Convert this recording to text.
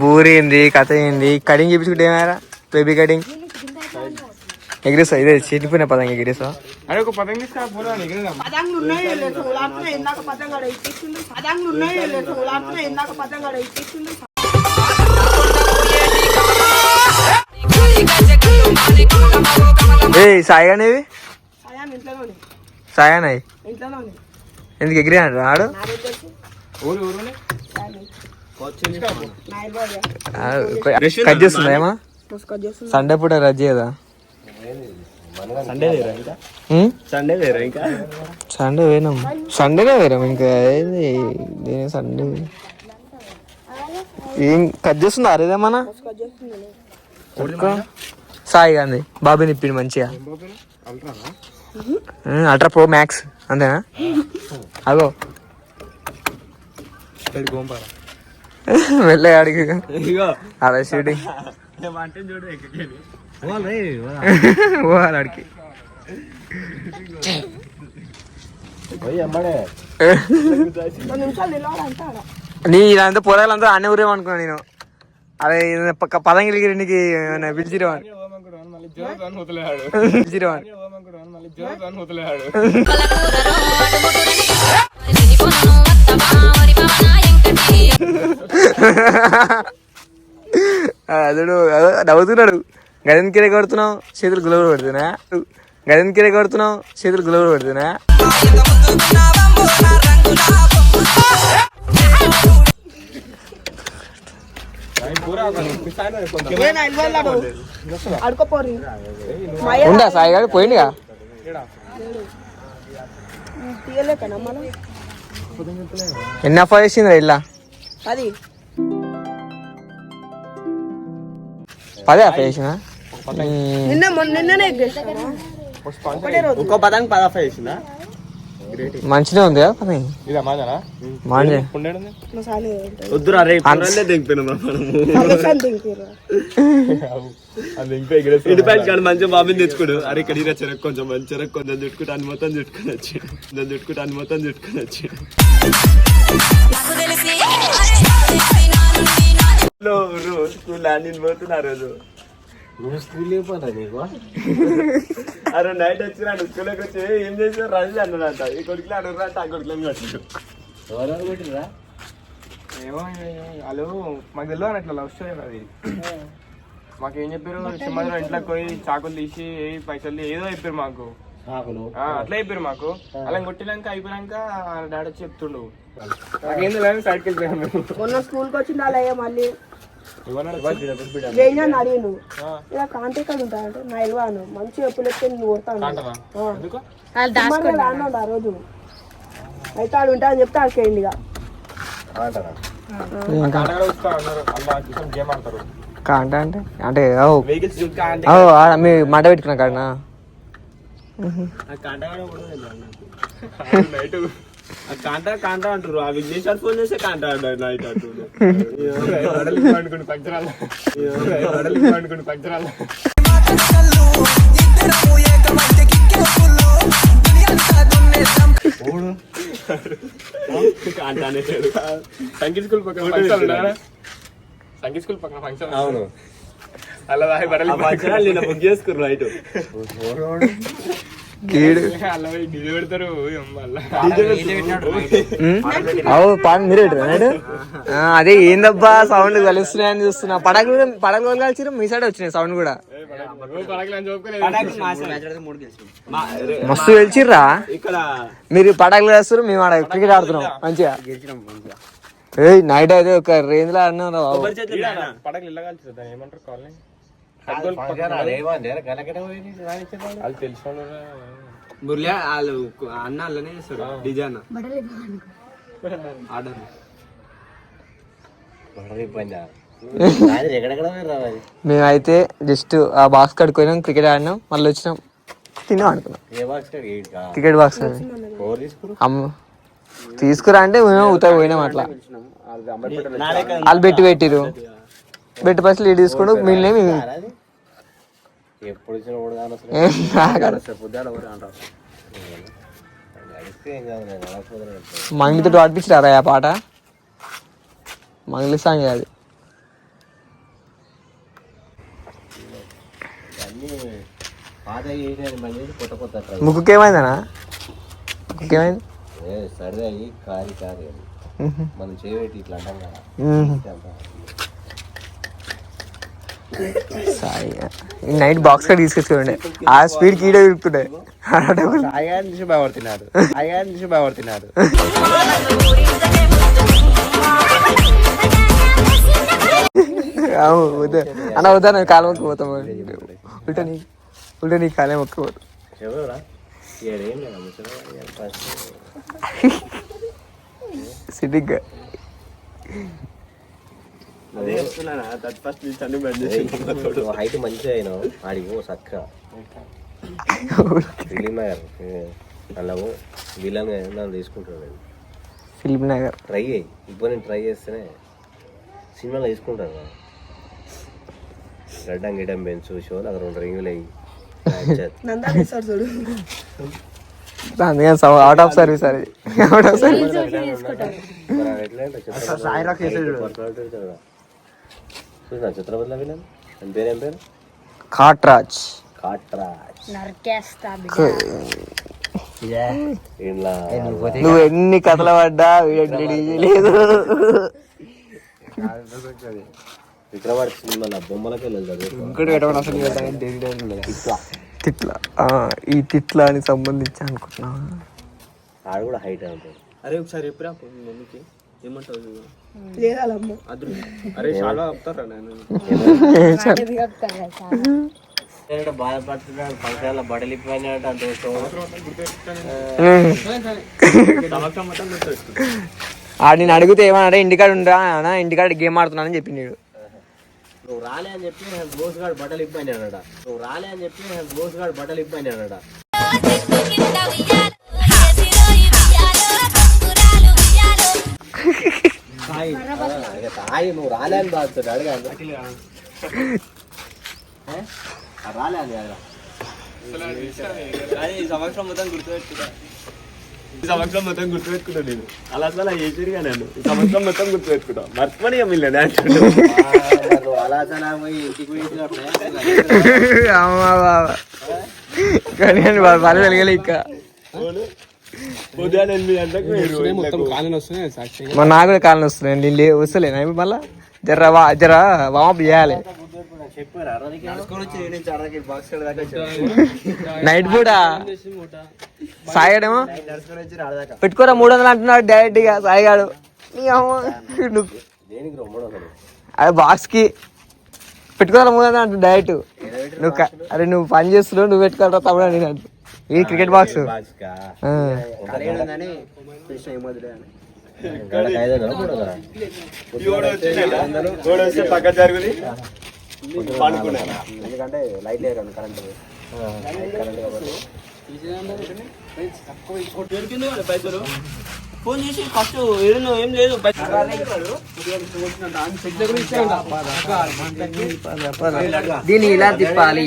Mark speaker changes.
Speaker 1: బూరేంది కథ ఏంది కటింగ్ చేపించుకుంటే ఏమారా బేబీ కటింగ్ ఎగిరిస్తా ఇదే చెడిపోయిన పదంగా ఎగిరిస్తా.
Speaker 2: అరే ఒక పదం
Speaker 3: పదంగా
Speaker 1: ఏ సాయిగానేవి సాయానాయి ఎందుకు ఎగిరి అంటారు ఆడు?
Speaker 3: తెలుసు.
Speaker 2: ఊరు ఊరునే
Speaker 3: నాయల్ బాబు
Speaker 1: ఆ, కట్ చేస్తుందా ఏమా సండే పూట రజ్ చేయదా?
Speaker 2: సండే వేరా ఇంకా సండే వేరా ఇంకా
Speaker 1: సండే పోయినాం. సండేనే పోయినాం ఇంకా. ఏంది? సండే. ఏం కట్ చేస్తుందా అరేదేమన్నా సాయి గాంధీ బాబు నిప్పిండు మంచిగా. అల్ట్రా ప్రో మ్యాక్స్ అంతేనా? అగో.
Speaker 2: గోంపారా
Speaker 1: వెళ్ళే ఆడికి అలా షూటింగ్ పోవాలి. ఆడికి నీ ఇదంతా పొలాలంతా అన్నీ ఊరేమనుకున్నా నేను. అదే ఇది పక్క పదం గిలిగిరి నీకు పిలిచిరవాడు పిలిచిరవాడు
Speaker 2: మళ్ళీ
Speaker 1: అతడు నవ్వుతున్నాడు. గదన్ కిరే కొడుతున్నావు చేతులు గులవలు పడుతున్నా గదన్ కిరే కొడుతున్నావు చేతులు గులవలు పడుతున్నా
Speaker 3: ఏ
Speaker 1: సాయి గారు పోయిండిగా? ఎన్ని అఫా చేసిందిరా ఇల్లా?
Speaker 3: అది
Speaker 1: పదే అఫా చేసిన?
Speaker 3: నిన్న మొన్న నిన్ననే
Speaker 2: ఇంకో పదానికి పదాఫ్ వేసిందా
Speaker 1: మంచిగా ఉంది పని.
Speaker 2: వద్దురా రే పొరల్లే దింపిన మంచిగా బాబుని తెచ్చుకోడు. అరే ఇక్కడ చెరకు కొంచెం మంచి చెరకు కొంచెం చుట్టుకుంటే అన్ని మొత్తం చుట్టుకొని వచ్చి కొంచెం చుట్టుకుంటే అన్ని మొత్తం చుట్టుకొని వచ్చి రోజు స్కూల్ నేను పోతున్నా రోజు.
Speaker 4: నువ్వు స్కూల్ లేకపోతే నీకు?
Speaker 2: అరే నైట్ వచ్చినాడు స్కూల్కి వచ్చి ఏం చేసారు రాజు అన్నాడంట. ఈ కొడుకులు అడుగురా ఆ కొడుకులు కట్టాడు
Speaker 4: ఎవరెవరు
Speaker 2: ఏమో వాళ్ళు మాకు తెలియదు అట్లా లవ్ స్టోరీ అది మాకు ఏం చెప్పారు? సింహాద్రం ఇంట్లోకి పోయి చాకులు తీసి ఏ పైసలు ఏదో చెప్పారు మాకు. ఆ, అట్లా చెప్పారు మాకు. అలా కొట్టినాక అయిపోయినాక డాడీ వచ్చి చెప్తుండు. నాకేం తెలియదు సైడ్కి వెళ్ళిపోయాను
Speaker 3: మొన్న స్కూల్కి వచ్చింది అలా మళ్ళీ. అడిగాను ఇలా నా ఇల్వాను. మంచి ఎప్పుడు కొడతాను. రానుండు ఆ. రోజు. అయితే ఆడు ఉంటా అని చెప్తే ఆడికేయండి ఇక.
Speaker 1: కాంట అంటే? అంటే మీ మంట పెట్టుకున్నా కాడనా?
Speaker 2: కాంట కాంట అంటారు ఆ విఘ్నేశ్వర్ ఫోన్ చేస్తే కాంట అంటారు నైట్ కాంట అనేసాడు సంగీత స్కూల్ పక్కన సంగీత స్కూల్ పక్కన ఫంక్షన్
Speaker 4: అవును.
Speaker 2: అలా బుక్ చేసుకురు నైట్
Speaker 1: అవు మీరే పెట్టారా అదే ఏందబ్బా సౌండ్ కలుస్తున్నాయని చూస్తున్నా. పడగలు పడగలు కలిసి మీ సైడ్ వచ్చినాయి సౌండ్ కూడా. మస్తు గెలిచిర్రా
Speaker 2: ఇక్కడ
Speaker 1: మీరు పటాకులు వేస్తారు మేము ఆడ క్రికెట్ ఆడుతున్నాం. మంచిగా. ఏ నైట్ అయితే ఒక రేంజ్లో ఆడినాం రా బాబు.
Speaker 2: పడగలు ఇల్లా కలిసి దాన్ని ఏమంటారు? కాలనీ? వాళ్ళు. తెలిసిన
Speaker 5: బుర్లే వాళ్ళు అన్న అలానే చేస్తారు డిజే అన్న ఆర్డర్.
Speaker 1: మేమైతే జస్ట్ ఆ బాక్స్ కడుక్కోయినాం క్రికెట్ ఆడినాం మళ్ళీ వచ్చినాం. తిన్నాం
Speaker 4: ఎయిట్
Speaker 1: క్రికెట్ బాక్స్
Speaker 4: తీసుకురు.
Speaker 1: అమ్మ తీసుకురా అంటే మేము ఉత్తర పోయినాం అట్లా. వాళ్ళు పెట్టి పెట్టిరు బెడ్ పైసలు ఇటు తీసుకోండు
Speaker 4: మిగిలిన ఎప్పుడు
Speaker 1: మంగితో ఆడిపించారా ఆ పాట? మంగళ సాంగ్ అది. ముక్కుకేమైందనా ముక్కుకేమైంది?
Speaker 4: సరే కారీ కారి మనం చేయబెట్టి ఇట్లా అంటాం కదా.
Speaker 1: నైట్ బాక్స్గా తీసుకొచ్చుకోండి. ఆ స్పీడ్ కీడే
Speaker 4: నుంచి నుంచి బాగుపడుతున్నాడు
Speaker 1: అన్న వద్దా నేను కాలం మొక్క పోతాం ఉల్టా నీ ఉల్టా నీ కాలే పోతాం
Speaker 4: ఎవరా ఏడేం లేదా ముసలి ఫస్ట్
Speaker 1: సిద్ధిగ్గా
Speaker 2: అదే చెప్తున్నానా? ఫస్ట్ నుంచి అన్ని బంద్ చేసి
Speaker 4: హైట్ మంచిగా అయినావు. ఆడికి ఓ సక్క. ఫిలిం నగర్ అలా విలన్ నన్ను తీసుకుంటాడు
Speaker 1: ఫిల్మ్ నగర్.
Speaker 4: ట్రై అయ్యి ఇప్పుడు నేను ట్రై చేస్తేనే సినిమాలో తీసుకుంటాను కదా. గడ్డం గిడ్డం పెంచు షోలు అక్కడ రెండు రింగులు అయ్యి
Speaker 1: అందుకని అవుట్ ఆఫ్ సర్వీస్ అది. అవుట్ ఆఫ్ సర్వీస్
Speaker 4: చూసిన చిత్రపతిలో విలన్ అని? పేరు ఏం పేరు?
Speaker 1: కాట్రాజ్.
Speaker 4: కాట్రాజ్.
Speaker 6: నరికేస్తా
Speaker 4: ఇలా
Speaker 1: నువ్వు ఎన్ని కథలు పడ్డా? చేయలేదు
Speaker 4: విక్రమార్క. సినిమాలో బొమ్మలకే వెళ్ళదు ఇట్లా
Speaker 1: తిట్ల. ఆ, ఈ తిట్ల అని సంబంధించి అనుకుంటున్నా
Speaker 4: ఆడు కూడా హైట్ ఉంటుంది
Speaker 2: అరే ఒకసారి ఎప్పుడా మమ్మీకి నేను
Speaker 4: బాధపడుతున్నాడు
Speaker 2: గుర్తొస్తుంది
Speaker 1: ఆడు నేను అడిగితే ఏమన్నా ఇంటికాడ ఉండరా అన్న ఇంటికాడ గేమ్ ఆడుతున్నానని చెప్పిండు వీడు.
Speaker 4: నువ్వు రాలే అని చెప్పి బోస్ గాడు బట్టలు ఇప్పిపోయినాడట నువ్వు రాలే అని చెప్పి బోస్ గాడు బట్టలు ఇప్పిపోయినాడట తాయి తాయి నువ్వు రాలే అని బాగుతుంది అడగా రాలే అని అడగా
Speaker 2: కానీ ఈ సంవత్సరం మొత్తం గుర్తుపెట్టుకుంటా ఈ సంవత్సరం మొత్తం గుర్తుపెట్టుకుంటా నేను అలా అసలు అలా చేసిరుగా నేను ఈ సంవత్సరం మొత్తం గుర్తుపెట్టుకుంటా మర్చిపోయి
Speaker 4: నువ్వు అలా
Speaker 1: బాబా కానీ వాళ్ళు వెలగలే ఇంకా
Speaker 2: ఉదయం ఎనిమిది గంటలకు మీరు మొత్తం కాలం వస్తున్నాయి సాక్షి.
Speaker 1: మా నాకు కూడా కాలం వస్తున్నాయి నేను లే వస్తలేనా? మళ్ళా? జర వా జర వామప్ చేయాలి. నైట్
Speaker 2: వచ్చి ఆడదాకా
Speaker 1: పెట్టుకోరా మూడు వందలు అంటున్నాడు డైరెక్ట్గా సాయిగాడు.
Speaker 4: అసలు
Speaker 1: అది బాక్స్కి పెట్టుకోరా మూడు వందలు అంటు డైరెక్ట్ నువ్వు అరే నువ్వు పని చేస్తున్నావు నువ్వు పెట్టుకోరా తమ్ముడు అని నేను ఈ క్రికెట్ బాక్స్
Speaker 2: పక్క జరుగుది
Speaker 4: ఎందుకంటే లైట్ కరెంట్.
Speaker 2: ఫోన్ చేసి ఫస్ట్ ఏదో ఏం లేదు
Speaker 1: దీన్ని ఇలా తిప్పాలి.